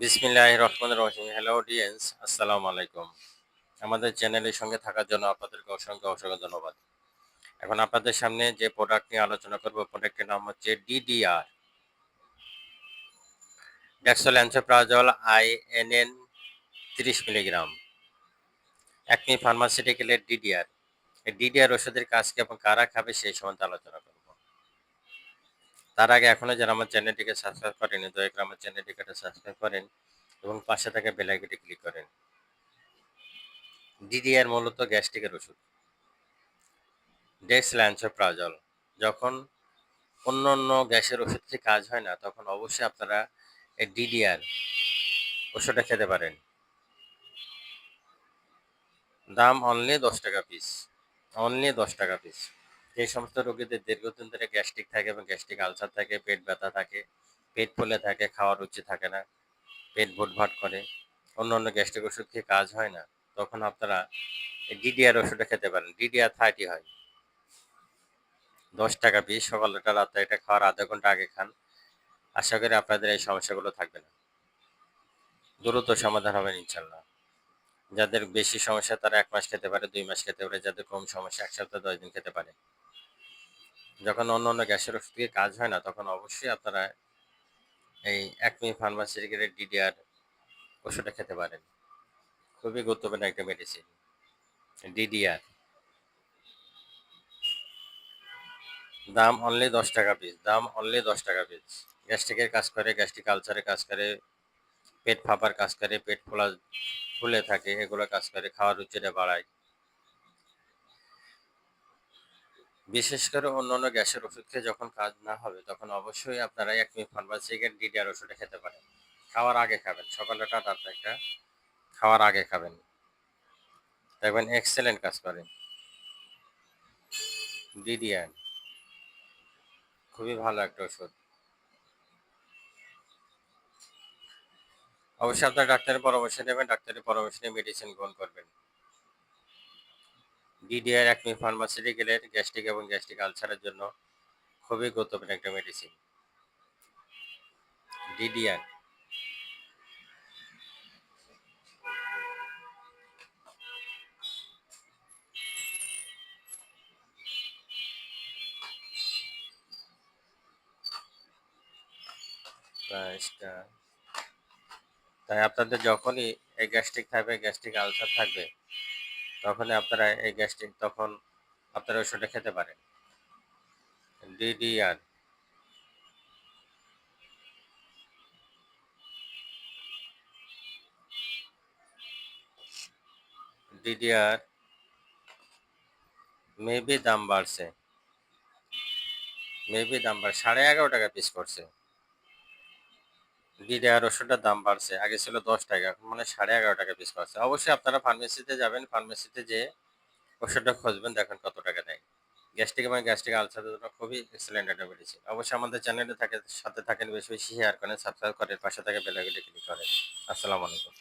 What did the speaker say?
বিসমিল্লাহ রহমান রহিম। Hello audience আসসালামু আলাইকুম। আমাদের চ্যানেলের সঙ্গে থাকার জন্য আপনাদেরকে অসংখ্য অসংখ্য ধন্যবাদ। এখন আপনাদের সামনে যে প্রোডাক্ট নিয়ে আলোচনা করব প্রোডাক্টের নাম হচ্ছে DDR dexlansoprazole I N N তিরিশ মিলিগ্রাম। একমি ফার্মাসিউটিক্যালের ডিডিআর এই ডিডিআর ওষুধের কাজ কি এবং কারা খাবে সেই সম্বন্ধে আলোচনা করব। তার আগে এখনও যারা আমার চ্যানেলটিকে সাবস্ক্রাইব করেনি, দয়া করে আমার চ্যানেলটিকে সাবস্ক্রাইব করেন এবং পাশে থাকা বেল আইকনটি ক্লিক করেন। ডিডিআর মূলত গ্যাস্ট্রিকের ওষুধ। ডেক্স ল্যান্সোপ্রাজল যখন অন্য অন্য গ্যাসের ওষুধ থেকে কাজ হয় না, তখন অবশ্যই আপনারা এই ডিডিআর ওষুধটা খেতে পারেন। দাম অনলি দশ টাকা পিস অনলি দশ টাকা পিস এই সমস্ত রোগীদের দীর্ঘদিন ধরে গ্যাস্ট্রিক থাকে এবং গ্যাস্ট্রিক আলসার থাকে, পেট ব্যথা থাকে, পেট ফুলে থাকে, খাওয়ার রুচি থাকে না, পেট ভুটভাট করে, অন্য অন্য গ্যাস্ট্রিক ওষুধ খেয়ে কাজ হয় না, তখন আপনারা ডিডিআর ওষুধটা খেতে পারেন। ডিডিআর থার্টি হয়। দশ টাকা পিস সকালটা, রাত্রে এটা খাওয়ার আধা ঘণ্টা আগে খান। আশা করি আপনাদের এই সমস্যাগুলো থাকবে না। দ্রুত সমাধান হবে ইনশাল্লাহ যাদের বেশি সমস্যা, তারা এক মাস খেতে পারে, দুই মাস খেতে পারে, যাদের কম সমস্যা, এক সপ্তাহ, দশ দিন খেতে পারে। যখন অন্য অন্য গ্যাসের ওষুধ দিয়ে কাজ হয় না, তখন অবশ্যই আপনারা এই একমি ফার্মাসিউটিক্যালের ডিডিআর ওষুধটা খেতে পারেন। খুবই গুরুত্বপূর্ণ একটা মেডিসিন ডিডিআর দাম অনলি দশ টাকা পিস দাম অনলি দশ টাকা পিস গ্যাস্ট্রিকের কাজ করে গ্যাস্ট্রিক আলসারের কাজ করে, পেট ফাঁপার কাজ করে, পেট ফোলা, ফুলে থাকে, এগুলো কাজ করে, খাওয়ার রুচিটা বাড়ায়। বিশেষ করে অন্য অন্য গ্যাসের ওষুধ খেয়ে যখন কাজ না হবে, তখন অবশ্যই আপনারা এক মিনিট ফার্মাসিকের ডিডিআর ওষুধটা খেতে পারেন। খাওয়ার আগে খাবেন। সকালটা রাত্রে একটা খাওয়ার আগে খাবেন। দেখবেন এক্সেলেন্ট কাজ করে ডিডিআর খুবই ভালো একটা ওষুধ। অবশ্যই আপনার ডাক্তারের পরামর্শ নেবেন, ডাক্তারের পরামর্শ নিয়ে মেডিসিন গ্রহণ করবেন। ডিডিআর একমি ফার্মাসিউটিক্যালের গ্যাস্ট্রিক এবং গ্যাস্ট্রিক আলসারের জন্য খুবই গুরুত্বপূর্ণ একটা মেডিসিন ডিডিআর তাই আপনাদের যখনই এই গ্যাস্ট্রিক থাকবে গ্যাস্ট্রিক আলসার থাকবে তখনই আপনারা এই গ্যাস্ট্রিক তখন আপনারা ওষুধটা খেতে পারেন। ডিডিআর ডিডিআর মেবি দাম বাড়ছে। মেবি দাম বাড়ছে। সাড়ে এগারো টাকা পিস করছে ডিডিআর ওষুধটার দাম বাড়ছে। আগে ছিল দশ টাকা মানে সাড়ে এগারো টাকা পিস বাড়ছে অবশ্যই আপনারা ফার্মেসিতে যাবেন ফার্মেসিতে যে ওষুধটা খুঁজবেন, দেখেন কত টাকা দেয়। গ্যাস্ট্রিক এবং গ্যাস্ট্রিক আলসারের জন্য খুবই এক্সেলেন্ট একটা মেডিসিন অবশ্যই আমাদের চ্যানেলে থাকে, সাথে থাকেন, বেশি বেশি শেয়ার করেন সাবস্ক্রাইব করেন পাশে থাকে বেলাগুলি ক্লিক করেন আসসালামু আলাইকুম।